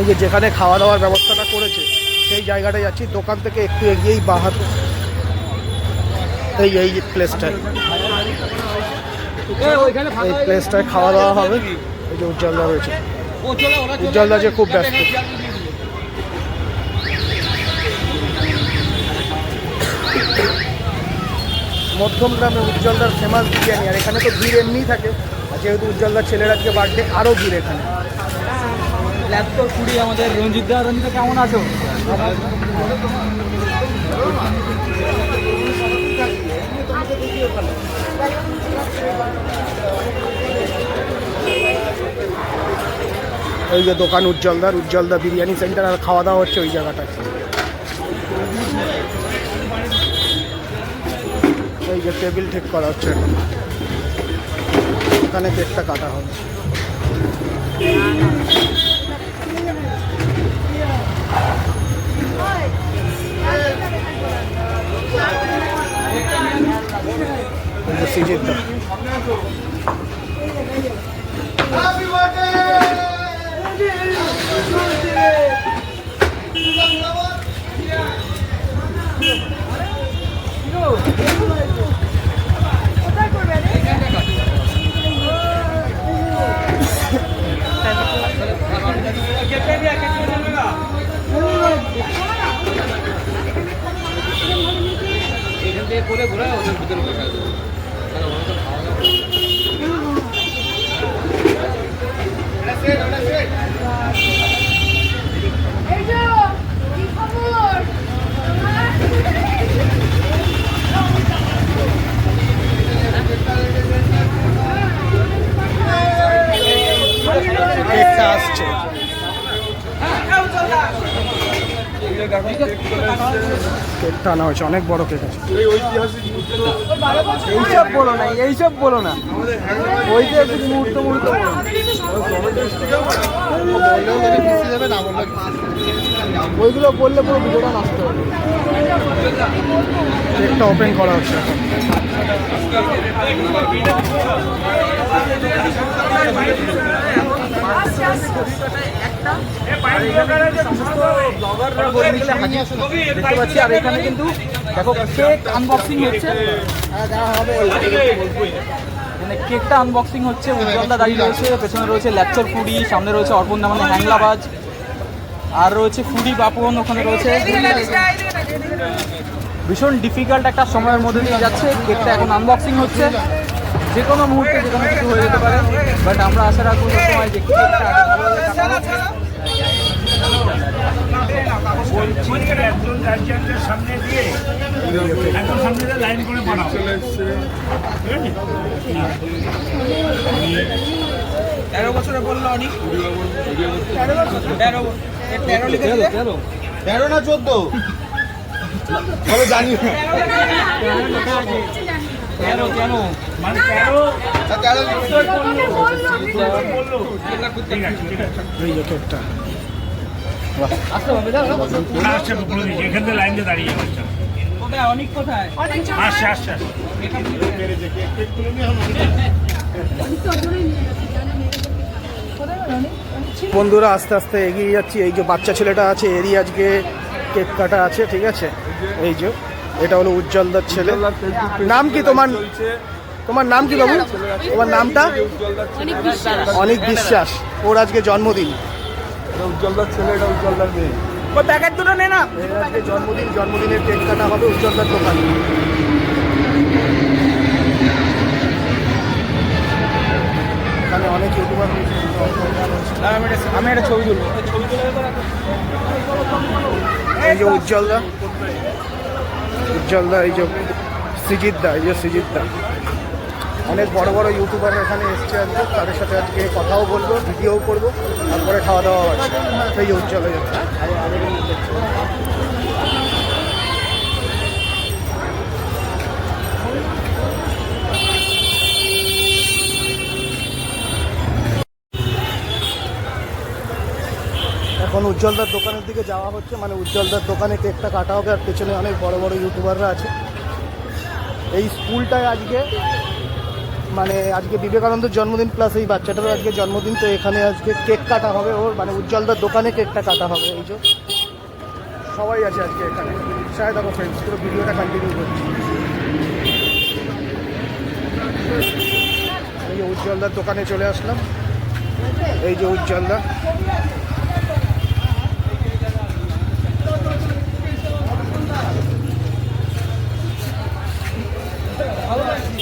এই যে যেখানে খাওয়া দাওয়ার ব্যবস্থাটা করেছে সেই জায়গাটায় যাচ্ছি দোকান থেকে একটু এগিয়েই বাহাত এই এই প্লেসটায় এই প্লেসটায় খাওয়া দাওয়া হবে। এই যে উজ্জ্বলদা রয়েছে। উজ্জ্বলদা যে খুব ব্যস্ত। মধ্যম গ্রামে উজ্জ্বলদার ফেমাস বিরিয়ানি আর এখানে তো ভিড় এমনিই থাকে। আর যেহেতু উজ্জ্বলদার ছেলের আজকে বার্থডে আরও ভিড় এখানে। ল্যাপটপ কুড়ি আমাদের রঞ্জিত দা, রঞ্জিত কেমন আছো? ওই যে দোকান উজ্জ্বলদার উজ্জ্বলদা বিরিয়ানি সেন্টার আর খাওয়া দাওয়া হচ্ছে ওই জায়গাটায়। এই যে টেবিল ঠিক করা হচ্ছে। এখানে কেকটা কাটা হবে যে সিজিদদা করে ঘোরা ওদের ভিতরে যে কি খবর কেকটা আসছে কেকটা আনা হয়েছে অনেক বড় কেক আছে। এইসব বলো না এইসব বলো না। ওই যে একটু মুহূর্ত মুহূর্ত না। ওইগুলো বললে পুরো ভিডিওটা নষ্ট হবে কেকটা ওপেন করা হচ্ছে এখন। আর এখানে কিন্তু দেখো কেক আনবক্সিং হচ্ছে মানে কেকটা আনবক্সিং হচ্ছে দাঁড়িয়ে রয়েছে পেছনে রয়েছে ফুডি সামনে রয়েছে অর্পণ মানে হ্যাংলাবাজ আর রয়েছে ফুডি বাপন ওখানে রয়েছে ভীষণ ডিফিকাল্ট একটা সময়ের মধ্যে দিয়ে যাচ্ছে কেকটা এখন আনবক্সিং হচ্ছে। যে কোনো মুহূর্তে যে কোনো কিছু হয়ে যেতে পারে বাট আমরা আশা রাখব সময় যে একজন গার্জিয়ানদের সামনে দিয়ে একজন সামনে দিয়ে লাইন করে তেরো বছরে বলল অনেক তেরো তেরো তেরো না চোদ্দ? জানি না। মানে তেরো। এখান থেকে লাইন দিয়ে দাঁড়িয়ে যাচ্ছে অনেক কোথায়? আসছে আসছে বন্ধুরা আস্তে আস্তে এগিয়ে যাচ্ছি। এই যে বাচ্চা ছেলেটা আছে এরই আজকে কেক কাটা আছে ঠিক আছে? এই যে। এটা হলো উজ্জ্বলদার ছেলে। নাম কি তোমার? তোমার নাম কি বাবু? তোমার নামটা? অনেক বিশ্বাস। ওর আজকে জন্মদিন। উজ্জ্বলদার ছেলে এটা উজ্জ্বলদার মেয়ে। ওই প্যাকেট দুটো নে না। জন্মদিন জন্মদিনের কেক কাটা হবে উজ্জ্বলদার দোকান। এখানে অনেক ইউটিউবার আমি একটা ছবি তুলবো। এই যে উজ্জ্বলদা উজ্জ্বলদা এই যে সিজিদ্দা এই যে সিজিদ্দা অনেক বড় বড় ইউটিউবার এখানে এসছে আজকে, তাদের সাথে আজকে কথাও বলব, ভিডিও করব, তারপরে খাওয়া দাওয়া আছে। সেই উজ্জ্বল হয়ে যাচ্ছে। এখন উজ্জ্বলদার দোকানের দিকে যাওয়া হচ্ছে। মানে উজ্জ্বলদার দোকানে কেকটা কাটা হবে, আর পেছনে অনেক বড় বড় ইউটিউবাররা আছে। এই স্কুলটায় আজকে মানে আজকে বিবেকানন্দের জন্মদিন প্লাস এই বাচ্চাটারও আজকে জন্মদিন, তো এখানে আজকে কেক কাটা হবে ওর। মানে উজ্জ্বলদার দোকানে কেকটা কাটা হবে, এই যে। সবাই আছে আজকে এখানে। সাহেব দেখো ফ্রেন্ডস পুরো ভিডিওটা কন্টিনিউ করছি। এই যে উজ্জ্বলদার দোকানে চলে আসলাম। এই যে উজ্জ্বলদা। Hadi.